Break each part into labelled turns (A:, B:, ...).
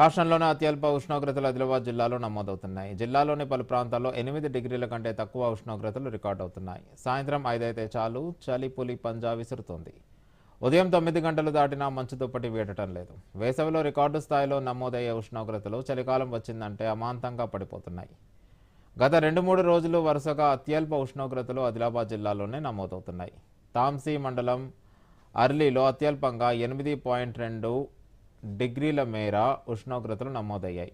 A: రాష్ట్రంలోనే అత్యల్ప ఉష్ణోగ్రతలు ఆదిలాబాద్ జిల్లాలో నమోదవుతున్నాయి. జిల్లాలోని పలు ప్రాంతాల్లో ఎనిమిది డిగ్రీల కంటే తక్కువ ఉష్ణోగ్రతలు రికార్డు అవుతున్నాయి. సాయంత్రం ఐదైతే చాలు చలి పులి పంజా విసురుతోంది. ఉదయం తొమ్మిది గంటలు దాటినా మంచు దుప్పటి వీడటం లేదు. వేసవిలో రికార్డు స్థాయిలో నమోదయ్యే ఉష్ణోగ్రతలు చలికాలం వచ్చిందంటే అమాంతంగా పడిపోతున్నాయి. గత రెండు మూడు రోజులు వరుసగా అత్యల్ప ఉష్ణోగ్రతలు ఆదిలాబాద్ జిల్లాలోనే నమోదవుతున్నాయి. తాంసీ మండలం అర్లీలో అత్యల్పంగా ఎనిమిది పాయింట్ రెండు డిగ్రీల మేర ఉష్ణోగ్రతలు నమోదయ్యాయి.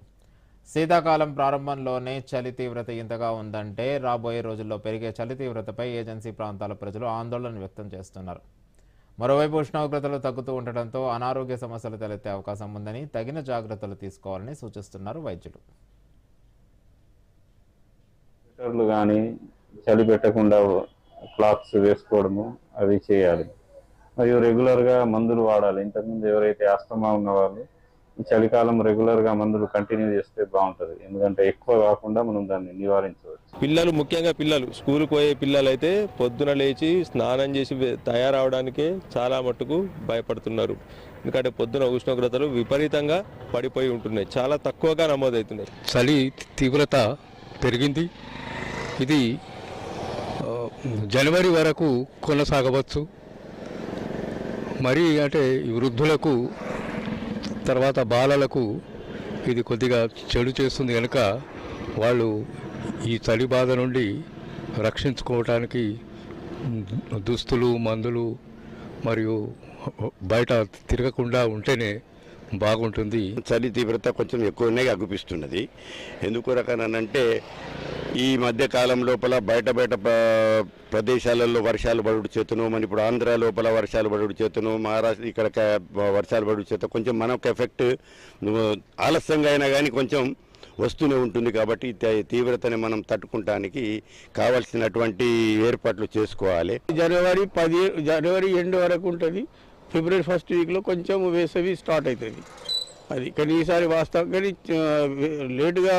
A: శీతాకాలం ప్రారంభంలోనే చలి తీవ్రత ఇంతగా ఉందంటే రాబోయే రోజుల్లో పెరిగే చలి తీవ్రతపై ఏజెన్సీ ప్రాంతాల ప్రజలు ఆందోళన వ్యక్తం చేస్తున్నారు. మరోవైపు ఉష్ణోగ్రతలు తగ్గుతూ ఉండటంతో అనారోగ్య సమస్యలు తలెత్తే అవకాశం ఉందని తగిన జాగ్రత్తలు తీసుకోవాలని సూచిస్తున్నారు వైద్యులు.
B: కానీ చలి పెట్టకుండా క్లాత్స్ వేసుకోవడము అవి చేయాలి. మరియు రెగ్యులర్గా మందులు వాడాలి. ఇంతకుముందు ఎవరైతే ఆస్తమా ఉన్న వాళ్ళు ఈ చలికాలం రెగ్యులర్గా మందులు కంటిన్యూ చేస్తే బాగుంటది. ఎందుకంటే ఎక్కువ కాకుండా మనం దాన్ని నివారించవచ్చు.
C: పిల్లలు ముఖ్యంగా పిల్లలు స్కూల్కి పోయే పిల్లలు అయితే పొద్దున లేచి స్నానం చేసి తయారవడానికే చాలా మట్టుకు భయపడుతున్నారు. ఎందుకంటే పొద్దున ఉష్ణోగ్రతలు విపరీతంగా పడిపోయి ఉంటున్నాయి. చాలా తక్కువగా నమోదవుతున్నాయి.
D: చలి తీవ్రత పెరిగింది. ఇది జనవరి వరకు కొనసాగవచ్చు. మరి అంటే ఈ వృద్ధులకు తర్వాత బాలలకు ఇది కొద్దిగా చెడు చేస్తుంది కనుక వాళ్ళు ఈ చలి బాధ నుండి రక్షించుకోవటానికి దుస్తులు మందులు మరియు బయట తిరగకుండా ఉంటేనే బాగుంటుంది.
E: చలి తీవ్రత కొంచెం ఎక్కువనే అగుపిస్తున్నది. ఎందుకు రకానంటే ఈ మధ్య కాలం లోపల బయట బయట ప్రదేశాలలో వర్షాలు పడుడు చేతును మన ఇప్పుడు ఆంధ్ర లోపల వర్షాలు పడుడు చేతును మహారాష్ట్ర ఇక్కడ వర్షాలు పడుడు చేత కొంచెం మనకు ఎఫెక్ట్ ఆలస్యంగా అయినా కానీ కొంచెం వస్తూనే ఉంటుంది కాబట్టి తీవ్రతని మనం తట్టుకుంటానికి కావలసినటువంటి ఏర్పాట్లు చేసుకోవాలి.
F: జనవరి పది జనవరి ఎండ్ వరకు ఉంటుంది. ఫిబ్రవరి ఫస్ట్ వీక్లో కొంచెం వేసవి స్టార్ట్ అవుతుంది అది కానీ ఈసారి వాస్తవం కానీ లేటుగా